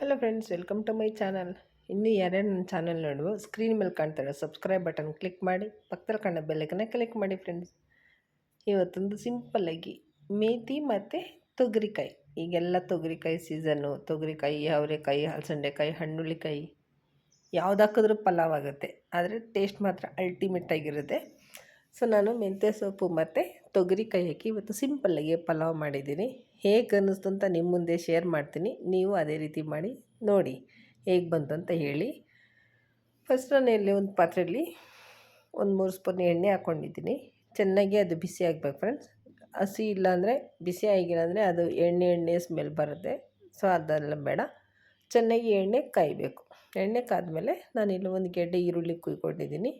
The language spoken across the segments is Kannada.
Hello friends welcome to my channel ಇನ್ನೂ ಎರಡು ನನ್ನ ಚಾನಲ್ ನೋಡುವ ಸ್ಕ್ರೀನ್ ಮೇಲೆ ಕಾಣ್ತಾರೆ ಸಬ್ಸ್ಕ್ರೈಬ್ ಬಟನ್ ಕ್ಲಿಕ್ ಮಾಡಿ, ಪಕ್ಕದಲ್ಲಿ ಕಾಣೋ ಬೆಲ್ಲೈಕನ್ನ ಕ್ಲಿಕ್ ಮಾಡಿ ಫ್ರೆಂಡ್ಸ್ ಇವತ್ತೊಂದು ಸಿಂಪಲ್ಲಾಗಿ ಮೇಥಿ ಮತ್ತು ತೊಗರಿಕಾಯಿ. ಈಗೆಲ್ಲ ತೊಗರಿಕಾಯಿ ಸೀಸನ್ನು ತೊಗರಿಕಾಯಿ, ಅವರೆಕಾಯಿ, ಹಲಸಂಡೆಕಾಯಿ, ಹಣ್ಣುಳ್ಳಿಕಾಯಿ ಯಾವ್ದು ಹಾಕಿದ್ರೂ ಪಲಾವ್ ಆಗುತ್ತೆ. ಆದರೆ ಟೇಸ್ಟ್ ಮಾತ್ರ ಅಲ್ಟಿಮೇಟ್ ಆಗಿರುತ್ತೆ. ಸೊ ನಾನು ಮೆಂತ್ಯ ಸೊಪ್ಪು ಮತ್ತು ತೊಗರಿಕಾಯಿ ಹಾಕಿ ಇವತ್ತು ಸಿಂಪಲ್ಲಾಗಿ ಪಲಾವ್ ಮಾಡಿದ್ದೀನಿ. ಹೇಗೆ ಅನ್ನಿಸ್ತು ಅಂತ ನಿಮ್ಮ ಮುಂದೆ ಶೇರ್ ಮಾಡ್ತೀನಿ. ನೀವು ಅದೇ ರೀತಿ ಮಾಡಿ, ನೋಡಿ ಹೇಗೆ ಬಂತು ಅಂತ ಹೇಳಿ. ಫಸ್ಟ್ ನಾನು ಇಲ್ಲಿ ಒಂದು ಪಾತ್ರೆಯಲ್ಲಿ ಒಂದು ಮೂರು ಸ್ಪೂನ್ ಎಣ್ಣೆ ಹಾಕ್ಕೊಂಡಿದ್ದೀನಿ ಚೆನ್ನಾಗಿ ಅದು ಬಿಸಿ ಆಗಬೇಕು ಫ್ರೆಂಡ್ಸ್ ಹಸಿ ಇಲ್ಲಾಂದರೆ, ಬಿಸಿ ಆಗಿಲ್ಲ ಅಂದರೆ ಅದು ಎಣ್ಣೆ ಎಣ್ಣೆ ಸ್ಮೆಲ್ ಬರುತ್ತೆ. ಸೊ ಅದೆಲ್ಲ ಬೇಡ. ಚೆನ್ನಾಗಿ ಎಣ್ಣೆ ಕಾಯಬೇಕು. ಎಣ್ಣೆ ಕಾದಮೇಲೆ ನಾನು ಇಲ್ಲಿ ಒಂದು ಗೆಡ್ಡೆ ಈರುಳ್ಳಿ ಕುಯ್ಕೊಂಡಿದ್ದೀನಿ.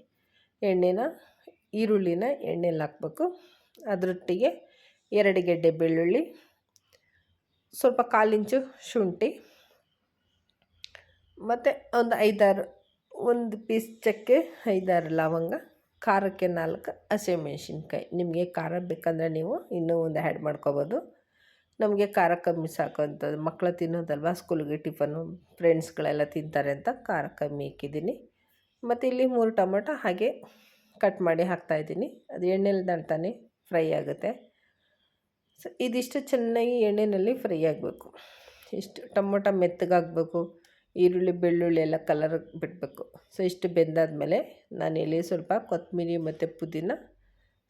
ಎಣ್ಣೆನ, ಈರುಳ್ಳಿನ ಎಣ್ಣೆಲಿ ಹಾಕ್ಬೇಕು. ಅದರೊಟ್ಟಿಗೆ ಎರಡು ಗೆಡ್ಡೆ ಬೆಳ್ಳುಳ್ಳಿ, ಸ್ವಲ್ಪ ಕಾಲಿಂಚು ಶುಂಠಿ ಮತ್ತು ಒಂದು ಐದಾರು, ಒಂದು ಪೀಸ್ ಚಕ್ಕೆ ಐದಾರು ಲವಂಗ, ಖಾರಕ್ಕೆ ನಾಲ್ಕು ಹಸಿಮೆಣ್ಸಿನ್ಕಾಯಿ ನಿಮಗೆ ಖಾರ ಬೇಕಂದರೆ ನೀವು ಇನ್ನೂ ಒಂದು ಆ್ಯಡ್ ಮಾಡ್ಕೋಬೋದು. ನಮಗೆ ಖಾರ ಕಮ್ಮಿ ಸಾಕು ಅಂತದ್ದು. ಮಕ್ಕಳು ತಿನ್ನೋದಲ್ವ? ಸ್ಕೂಲ್ಗೆ ಟಿಫನು ಫ್ರೆಂಡ್ಸ್ಗಳೆಲ್ಲ ತಿಂತಾರೆ ಅಂತ ಖಾರ ಕಮ್ಮಿ ಇಕ್ಕಿದ್ದೀನಿ ಮತ್ತು ಇಲ್ಲಿ ಮೂರು ಟೊಮೊಟೊ ಹಾಗೆ ಕಟ್ ಮಾಡಿ ಹಾಕ್ತಾಯಿದ್ದೀನಿ ಅದು ಎಣ್ಣೆಲಿ ತಾನೇ ಫ್ರೈ ಆಗುತ್ತೆ. ಸೊ, ಇದಿಷ್ಟು ಚೆನ್ನಾಗಿ ಎಣ್ಣೆಯಲ್ಲಿ ಫ್ರೈ ಆಗಬೇಕು. ಇಷ್ಟು ಟೊಮೊಟೊ ಮೆತ್ತಗಾಗಬೇಕು ಈರುಳ್ಳಿ, ಬೆಳ್ಳುಳ್ಳಿ ಎಲ್ಲ ಕಲರ್ ಬಿಡಬೇಕು. ಸೊ, ಇಷ್ಟು ಬೆಂದಾದಮೇಲೆ ಇಲ್ಲಿ ಸ್ವಲ್ಪ ಕೊತ್ತಂಬರಿ ಮತ್ತು ಪುದೀನ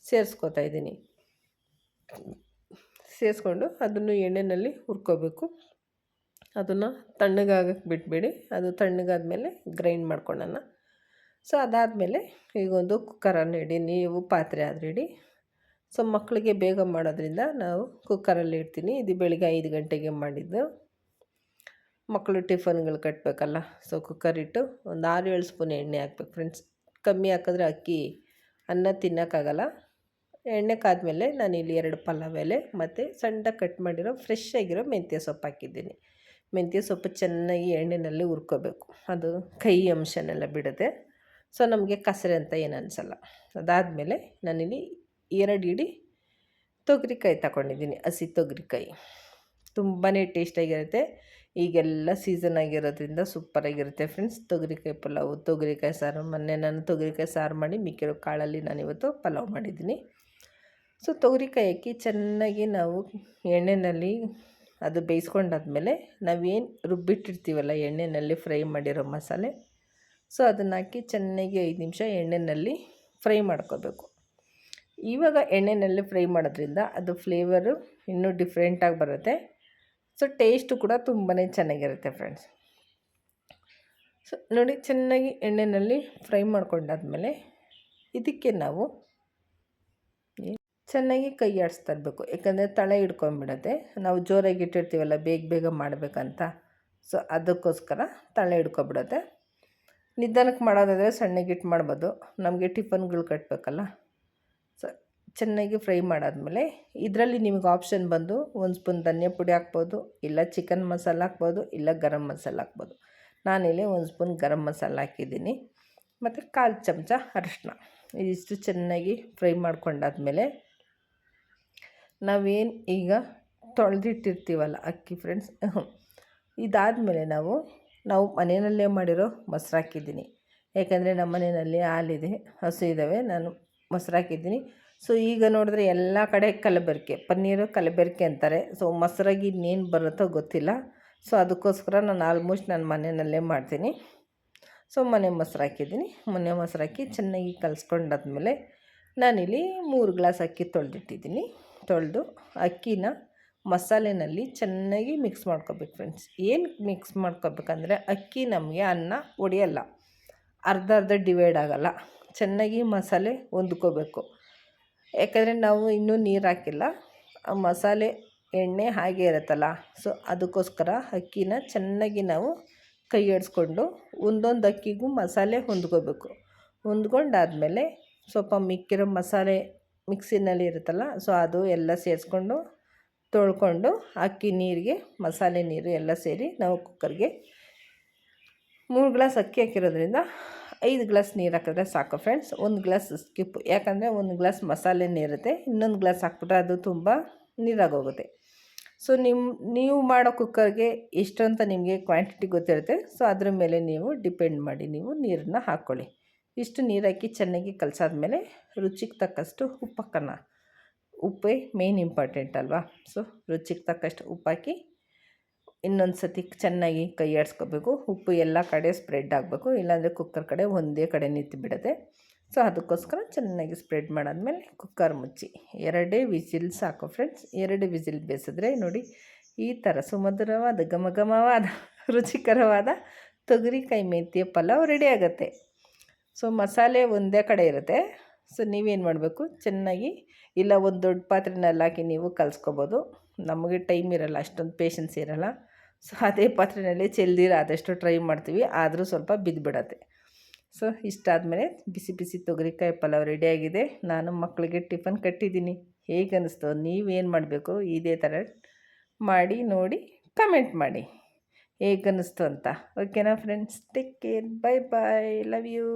ಸೇರಿಸ್ಕೊತಾ ಇದ್ದೀನಿ. ಸೇರಿಸ್ಕೊಂಡು ಅದನ್ನು ಎಣ್ಣೆಯಲ್ಲಿ ಹುರ್ಕೋಬೇಕು. ಅದನ್ನು ತಣ್ಣಗಾಗಕ್ಕೆ ಬಿಟ್ಬಿಡಿ. ಅದು ತಣ್ಣಗಾದ್ಮೇಲೆ ಗ್ರೈಂಡ್ ಮಾಡ್ಕೊಳ್ಳೋಣ. ಸೊ, ಅದಾದಮೇಲೆ ಈಗೊಂದು ಕುಕ್ಕರನ್ನು ಇಡಿ. ನೀವು ಪಾತ್ರೆ ಆದರೆ ಇಡಿ ಸೊ ಮಕ್ಕಳಿಗೆ ಬೇಗ ಮಾಡೋದ್ರಿಂದ ನಾವು ಕುಕ್ಕರಲ್ಲಿ ಇಡ್ತೀನಿ. ಇದು ಬೆಳಿಗ್ಗೆ ಐದು ಗಂಟೆಗೆ ಮಾಡಿದ್ದು. ಮಕ್ಕಳು ಟಿಫನ್ಗಳು ಕಟ್ಟಬೇಕಲ್ಲ ಸೊ ಕುಕ್ಕರ್ ಇಟ್ಟು ಒಂದು ಆರು ಏಳು ಸ್ಪೂನ್ ಎಣ್ಣೆ ಹಾಕ್ಬೇಕು ಫ್ರೆಂಡ್ಸ್ ಕಮ್ಮಿ ಹಾಕಿದ್ರೆ ಅಕ್ಕಿ, ಅನ್ನ ತಿನ್ನೋಕ್ಕಾಗಲ್ಲ. ಎಣ್ಣೆ ಕಾದ್ಮೇಲೆ ನಾನು ಇಲ್ಲಿ ಎರಡು ಪಲಾವ್ ಎಲೆ ಮತ್ತು ಸಣ್ಣ ಕಟ್ ಮಾಡಿರೋ ಫ್ರೆಶ್ ಆಗಿರೋ ಮೆಂತ್ಯ ಸೊಪ್ಪು ಹಾಕಿದ್ದೀನಿ. ಮೆಂತ್ಯ ಸೊಪ್ಪು ಚೆನ್ನಾಗಿ ಎಣ್ಣೆಯಲ್ಲಿ ಹುರ್ಕೋಬೇಕು. ಅದು ಕೈ ಅಂಶನೆಲ್ಲ ಬಿಡುತ್ತೆ ಸೊ ನಮಗೆ ಕಸರೆ ಅಂತ ಏನು ಅನಿಸಲ್ಲ. ಅದಾದಮೇಲೆ ನಾನಿಲ್ಲಿ ಎರಡು ಇಡಿ ತೊಗರಿಕಾಯಿ ತಗೊಂಡಿದ್ದೀನಿ, ಹಸಿ ತೊಗರಿಕಾಯಿ. ತುಂಬಾ ಟೇಸ್ಟಾಗಿರುತ್ತೆ. ಈಗೆಲ್ಲ ಸೀಸನ್ ಆಗಿರೋದ್ರಿಂದ ಸೂಪರಾಗಿರುತ್ತೆ ಫ್ರೆಂಡ್ಸ್ ತೊಗರಿಕಾಯಿ ಪಲಾವು, ತೊಗರಿಕಾಯಿ ಸಾರು. ಮೊನ್ನೆ ನಾನು ತೊಗರಿಕಾಯಿ ಸಾರು ಮಾಡಿ ಮಿಕ್ಕಿರೋ ಕಾಳಲ್ಲಿ ನಾನಿವತ್ತು ಪಲಾವ್ ಮಾಡಿದ್ದೀನಿ. ಸೊ ತೊಗರಿಕಾಯಿ ಹಾಕಿ ಚೆನ್ನಾಗಿ ನಾವು ಎಣ್ಣೆಯಲ್ಲಿ ಅದು ಬೇಯಿಸ್ಕೊಂಡಾದ್ಮೇಲೆ ನಾವೇನು ರುಬ್ಬಿಟ್ಟಿರ್ತೀವಲ್ಲ ಎಣ್ಣೆಯಲ್ಲಿ ಫ್ರೈ ಮಾಡಿರೋ ಮಸಾಲೆ. ಸೊ ಅದನ್ನು ಹಾಕಿ ಚೆನ್ನಾಗಿ ಐದು ನಿಮಿಷ ಎಣ್ಣೆಯಲ್ಲಿ ಫ್ರೈ ಮಾಡ್ಕೋಬೇಕು. ಇವಾಗ ಎಣ್ಣೆಯಲ್ಲಿ ಫ್ರೈ ಮಾಡೋದ್ರಿಂದ ಅದು ಫ್ಲೇವರು ಇನ್ನೂ ಡಿಫ್ರೆಂಟಾಗಿ ಬರುತ್ತೆ. ಸೊ, ಟೇಸ್ಟು ಕೂಡ ತುಂಬಾ ಚೆನ್ನಾಗಿರುತ್ತೆ ಫ್ರೆಂಡ್ಸ್. ಸೊ, ನೋಡಿ, ಚೆನ್ನಾಗಿ ಎಣ್ಣೆಯಲ್ಲಿ ಫ್ರೈ ಮಾಡ್ಕೊಂಡಾದ್ಮೇಲೆ ಇದಕ್ಕೆ ನಾವು ಚೆನ್ನಾಗಿ ಕೈ ಆಡಿಸ್ತಾ ಇರಬೇಕು ಯಾಕಂದರೆ ತಳೆ ಹಿಡ್ಕೊಂಬಿಡತ್ತೆ ನಾವು ಜೋರಾಗಿ ಇಟ್ಟಿರ್ತೀವಲ್ಲ, ಬೇಗ ಬೇಗ ಮಾಡಬೇಕಂತ. ಸೊ, ಅದಕ್ಕೋಸ್ಕರ ತಳೆ ಹಿಡ್ಕೊಬಿಡತ್ತೆ ನಿಧಾನಕ್ಕೆ ಮಾಡೋದಾದರೆ ಸಣ್ಣಗೆ ಇಟ್ಟು ಮಾಡ್ಬೋದು. ನಮಗೆ ಟಿಫನ್ಗಳು ಕಟ್ಟಬೇಕಲ್ಲ ಸೊ ಚೆನ್ನಾಗಿ ಫ್ರೈ ಮಾಡಾದಮೇಲೆ ಇದರಲ್ಲಿ ನಿಮಗೆ ಆಪ್ಷನ್ ಬಂದು ಒಂದು ಸ್ಪೂನ್ ಧನಿಯಾ ಪುಡಿ ಹಾಕ್ಬೋದು, ಇಲ್ಲ ಚಿಕನ್ ಮಸಾಲ ಹಾಕ್ಬೋದು, ಇಲ್ಲ ಗರಂ ಮಸಾಲ ಹಾಕ್ಬೋದು. ನಾನಿಲ್ಲಿ ಒಂದು ಸ್ಪೂನ್ ಗರಂ ಮಸಾಲ ಹಾಕಿದ್ದೀನಿ. ಮತ್ತು ಕಾಲು ಚಮಚ ಅರಿಶಿನ. ಇದಿಷ್ಟು ಚೆನ್ನಾಗಿ ಫ್ರೈ ಮಾಡ್ಕೊಂಡಾದ್ಮೇಲೆ ನಾವೇನು ಈಗ ತೊಳೆದಿಟ್ಟಿರ್ತೀವಲ್ಲ ಅಕ್ಕಿ ಫ್ರೆಂಡ್ಸ್ ಇದಾದಮೇಲೆ ನಾವು ನಾವು ಮನೆಯಲ್ಲೇ ಮಾಡಿರೋ ಮೊಸರು ಹಾಕಿದ್ದೀನಿ. ಯಾಕಂದರೆ ನಮ್ಮ ಮನೆಯಲ್ಲಿ ಹಾಲಿದೆ, ಹಸು ಇದ್ದಾವೆ ನಾನು ಮೊಸರು ಹಾಕಿದ್ದೀನಿ ಸೊ ಈಗ ನೋಡಿದ್ರೆ ಎಲ್ಲ ಕಡೆ ಕಲಬೆರಕೆ, ಪನ್ನೀರು ಕಲಬೆರಕೆ ಅಂತಾರೆ. ಸೊ ಮೊಸರಾಗಿ ಇನ್ನೇನು ಬರುತ್ತೋ ಗೊತ್ತಿಲ್ಲ. ಸೊ ಅದಕ್ಕೋಸ್ಕರ ನಾನು ಆಲ್ಮೋಸ್ಟ್ ನಾನು ಮನೆಯಲ್ಲೇ ಮಾಡ್ತೀನಿ. ಸೊ ಮನೆ ಮೊಸರು ಹಾಕಿದ್ದೀನಿ ಮನೆ ಮೊಸರು ಹಾಕಿ ಚೆನ್ನಾಗಿ ಕಲಿಸ್ಕೊಂಡಾದ್ಮೇಲೆ ನಾನಿಲ್ಲಿ ಮೂರು ಗ್ಲಾಸ್ ಅಕ್ಕಿ ತೊಳೆದಿಟ್ಟಿದ್ದೀನಿ. ತೊಳೆದು ಅಕ್ಕಿನ ಮಸಾಲೆನಲ್ಲಿ ಚೆನ್ನಾಗಿ ಮಿಕ್ಸ್ ಮಾಡ್ಕೋಬೇಕು ಫ್ರೆಂಡ್ಸ್ ಏನು ಮಿಕ್ಸ್ ಮಾಡ್ಕೋಬೇಕಂದ್ರೆ ಅಕ್ಕಿ ನಮಗೆ ಅನ್ನ ಒಡೆಯಲ್ಲ. ಅರ್ಧ ಅರ್ಧ ಡಿವೈಡ್ ಆಗೋಲ್ಲ. ಚೆನ್ನಾಗಿ ಮಸಾಲೆ ಹೊಂದ್ಕೋಬೇಕು. ಯಾಕಂದರೆ ನಾವು ಇನ್ನೂ ನೀರು ಹಾಕಿಲ್ಲ. ಆ ಮಸಾಲೆ ಎಣ್ಣೆ ಹಾಗೆ ಇರುತ್ತಲ್ಲ, ಸೊ ಅದಕ್ಕೋಸ್ಕರ ಅಕ್ಕಿನ ಚೆನ್ನಾಗಿ ನಾವು ಕೈ ಆಡಿಸ್ಕೊಂಡು ಒಂದೊಂದು ಅಕ್ಕಿಗೂ ಮಸಾಲೆ ಹೊಂದ್ಕೋಬೇಕು. ಹೊಂದ್ಕೊಂಡಾದಮೇಲೆ ಸ್ವಲ್ಪ ಮಿಕ್ಕಿರೋ ಮಸಾಲೆ ಮಿಕ್ಸಿನಲ್ಲಿ ಇರುತ್ತಲ್ಲ, ಸೊ ಅದು ಎಲ್ಲ ಸೇರಿಸ್ಕೊಂಡು ತೊಳ್ಕೊಂಡು ಅಕ್ಕಿ ನೀರಿಗೆ, ಮಸಾಲೆ ನೀರು ಎಲ್ಲ ಸೇರಿ ನಾವು ಕುಕ್ಕರ್ಗೆ ಮೂರು ಗ್ಲಾಸ್ ಅಕ್ಕಿ ಹಾಕಿರೋದ್ರಿಂದ ಐದು ಗ್ಲಾಸ್ ನೀರು ಹಾಕಿದ್ರೆ ಸಾಕು ಫ್ರೆಂಡ್ಸ್ ಒಂದು ಗ್ಲಾಸ್ ಸ್ಕಿಪ್ ಯಾಕಂದರೆ ಒಂದು ಗ್ಲಾಸ್ ಮಸಾಲೆ ನೀರುತ್ತೆ ಇನ್ನೊಂದು ಗ್ಲಾಸ್ ಹಾಕ್ಬಿಟ್ರೆ ಅದು ತುಂಬ ನೀರಾಗೋಗುತ್ತೆ. ಸೊ ನಿಮ್ಮ ನೀವು ಮಾಡೋ ಕುಕ್ಕರ್ಗೆ ಎಷ್ಟು ಅಂತ ನಿಮಗೆ ಕ್ವಾಂಟಿಟಿ ಗೊತ್ತಿರುತ್ತೆ. ಸೊ ಅದ್ರ ಮೇಲೆ ನೀವು ಡಿಪೆಂಡ್ ಮಾಡಿ ನೀವು ನೀರನ್ನ ಹಾಕ್ಕೊಳ್ಳಿ ಇಷ್ಟು ನೀರು ಹಾಕಿ ಚೆನ್ನಾಗಿ ಕಲಸಾದ್ಮೇಲೆ ರುಚಿಗೆ ತಕ್ಕಷ್ಟು ಉಪ್ಪು ಹಾಕೋಣ ಉಪ್ಪೇ ಮೇನ್ ಇಂಪಾರ್ಟೆಂಟ್ ಅಲ್ವಾ? ಸೊ ರುಚಿಗೆ ತಕ್ಕಷ್ಟು ಉಪ್ಪು ಹಾಕಿ ಇನ್ನೊಂದು ಸತಿ ಚೆನ್ನಾಗಿ ಕೈ ಆಡಿಸ್ಕೋಬೇಕು ಉಪ್ಪು ಎಲ್ಲ ಕಡೆ ಸ್ಪ್ರೆಡ್ ಆಗಬೇಕು. ಇಲ್ಲಾಂದರೆ ಕುಕ್ಕರ್ ಕಡೆ ಒಂದೇ ಕಡೆ ನಿಂತು ಬಿಡುತ್ತೆ ಸೊ ಅದಕ್ಕೋಸ್ಕರ ಚೆನ್ನಾಗಿ ಸ್ಪ್ರೆಡ್ ಮಾಡಾದ್ಮೇಲೆ ಕುಕ್ಕರ್ ಮುಚ್ಚಿ. ಎರಡೇ ವಿಸಿಲ್ ಸಾಕು ಫ್ರೆಂಡ್ಸ್ ಎರಡು ವಿಸಿಲ್ ಬೇಯಿಸಿದ್ರೆ ನೋಡಿ ಈ ಥರ ಸುಮಧುರವಾದ ಘಮ ರುಚಿಕರವಾದ ರುಚಿಕರವಾದ ಕೈ ಮೆಂತ್ಯ ಪಲಾವ್ ರೆಡಿ ಆಗುತ್ತೆ. ಸೊ ಮಸಾಲೆ ಒಂದೇ ಕಡೆ ಇರುತ್ತೆ. ಸೊ ನೀವೇನು ಮಾಡಬೇಕು? ಚೆನ್ನಾಗಿ ಇಲ್ಲ, ಒಂದು ದೊಡ್ಡ ಪಾತ್ರೆನಲ್ಲಿ ಹಾಕಿ ನೀವು ಕಲಿಸ್ಕೋಬೋದು. ನಮಗೆ ಟೈಮ್ ಇರೋಲ್ಲ, ಅಷ್ಟೊಂದು ಪೇಷನ್ಸ್ ಇರೋಲ್ಲ. ಸೊ ಅದೇ ಪಾತ್ರೆಯಲ್ಲಿ ಚೆಲ್ದಿರ ಆದಷ್ಟು ಟ್ರೈ ಮಾಡ್ತೀವಿ. ಆದರೂ ಸ್ವಲ್ಪ ಬಿದ್ದುಬಿಡತ್ತೆ ಸೊ ಇಷ್ಟಾದಮೇಲೆ ಬಿಸಿ ಬಿಸಿ ತೊಗರಿಕಾಯಿ ಪಲಾವ್ ರೆಡಿಯಾಗಿದೆ ನಾನು ಮಕ್ಕಳಿಗೆ ಟಿಫನ್ ಕಟ್ಟಿದ್ದೀನಿ. ಹೇಗೆ ಅನ್ನಿಸ್ತು ನೀವೇನು ಮಾಡಬೇಕು? ಇದೇ ಥರ ಮಾಡಿ, ನೋಡಿ ಕಮೆಂಟ್ ಮಾಡಿ. ಹೇಗೆ ಅನ್ನಿಸ್ತು ಅಂತ. ಓಕೆನಾ friends take care bye bye love you